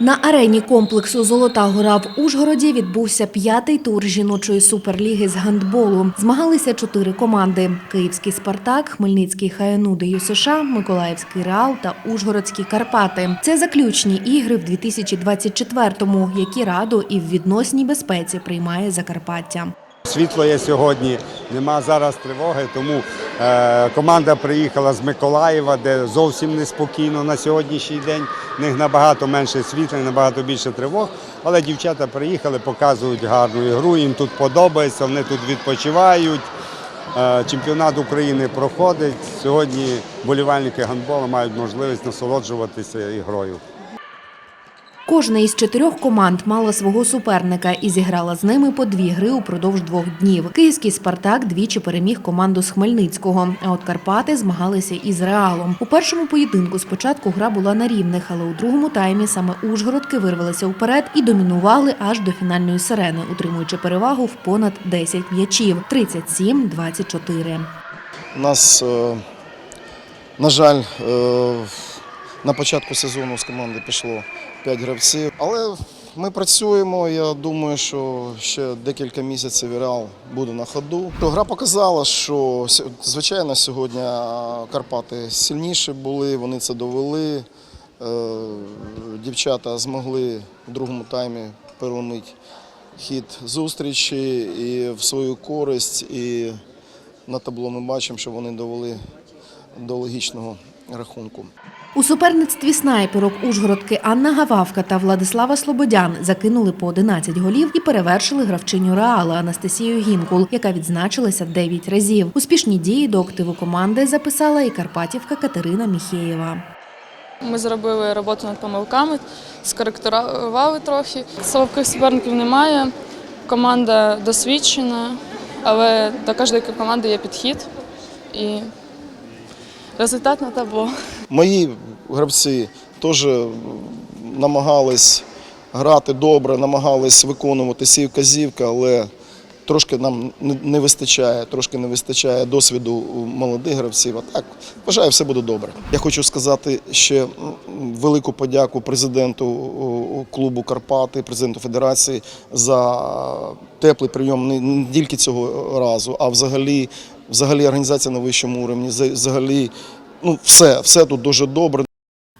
На арені комплексу Золота гора в Ужгороді відбувся п'ятий тур жіночої суперліги з гандболу. Змагалися чотири команди: Київський Спартак, Хмельницький Хаянуди ЮСШ, Миколаївський Реал та Ужгородські Карпати. Це заключні ігри в 2024-му, які раду і в відносній безпеці приймає Закарпаття. Світло є сьогодні, нема зараз тривоги, тому е, команда приїхала з Миколаєва, де зовсім неспокійно на сьогоднішній день. В них набагато менше світла, набагато більше тривог. Але дівчата приїхали, показують гарну ігру, їм тут подобається, вони тут відпочивають. Е, чемпіонат України проходить. Сьогодні болівальники гандболу мають можливість насолоджуватися ігрою. Кожна із чотирьох команд мала свого суперника і зіграла з ними по дві гри упродовж двох днів. Київський Спартак двічі переміг команду з Хмельницького. А от Карпати змагалися із Реалом. У першому поєдинку спочатку гра була на рівних, але у другому таймі саме Ужгородки вирвалися вперед і домінували аж до фінальної сирени, утримуючи перевагу в понад 10 м'ячів 37-24. У нас, е, на жаль, е, на початку сезону з команди пішло 5 гравців. Але ми працюємо. Я думаю, що ще декілька місяців Реал буде на ходу. Гра показала, що звичайно сьогодні Карпати сильніші були, вони це довели. Е, Дівчата змогли в другому таймі переломити хід зустрічі і в свою користь. І на табло ми бачимо, що вони довели до логічного рахунку. У суперництві снайперок Ужгородки Анна Гававка та Владислава Слободян закинули по 11 голів і перевершили гравчиню Реала Анастасію Гінкул, яка відзначилася 9 разів. Успішні дії до активу команди записала і Карпатівка Катерина Міхеєва. Ми зробили роботу над помилками, скоректували трохи. Слабких суперників немає. Команда досвідчена, але до кожної команди є підхід і результат на табло. Мої гравці теж намагались грати добре, намагались виконувати всі вказівки, але трошки нам не- вистачає, трошки не вистачає досвіду у молодих гравців. А так, вважаю, все буде добре. Я хочу сказати ще велику подяку президенту клубу Карпати, президенту Федерації за теплий прийом не тільки цього разу, а взагалі, взагалі організація на вищому уровні, за- взагалі ну, все, все тут дуже добре.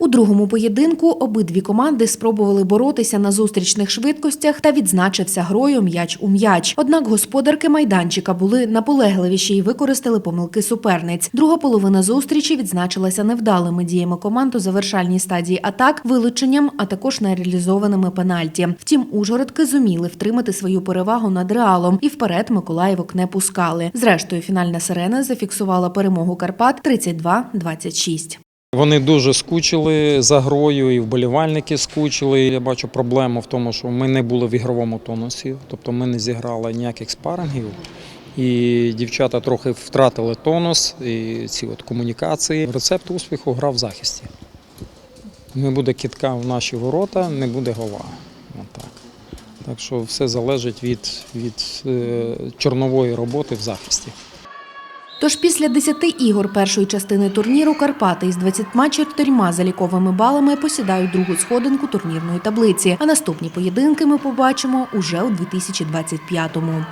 У другому поєдинку обидві команди спробували боротися на зустрічних швидкостях та відзначився грою м'яч у м'яч. Однак господарки майданчика були наполегливіші і використали помилки суперниць. Друга половина зустрічі відзначилася невдалими діями команд у завершальній стадії атак, вилученням, а також нереалізованими пенальті. Втім, Ужгородки зуміли втримати свою перевагу над реалом і вперед Миколаївок не пускали. Зрештою, фінальна сирена зафіксувала перемогу Карпат 32-26. Вони дуже скучили за грою, і вболівальники скучили. Я бачу проблему в тому, що ми не були в ігровому тонусі, тобто ми не зіграли ніяких спарингів. І дівчата трохи втратили тонус і ці от комунікації. Рецепт успіху гра в захисті. Не буде кітка в наші ворота, не буде гола. Отак. Так що все залежить від, від е, чорнової роботи в захисті. Тож після 10 ігор першої частини турніру Карпати із 24 заліковими балами посідають другу сходинку турнірної таблиці. А наступні поєдинки ми побачимо уже у 2025-му.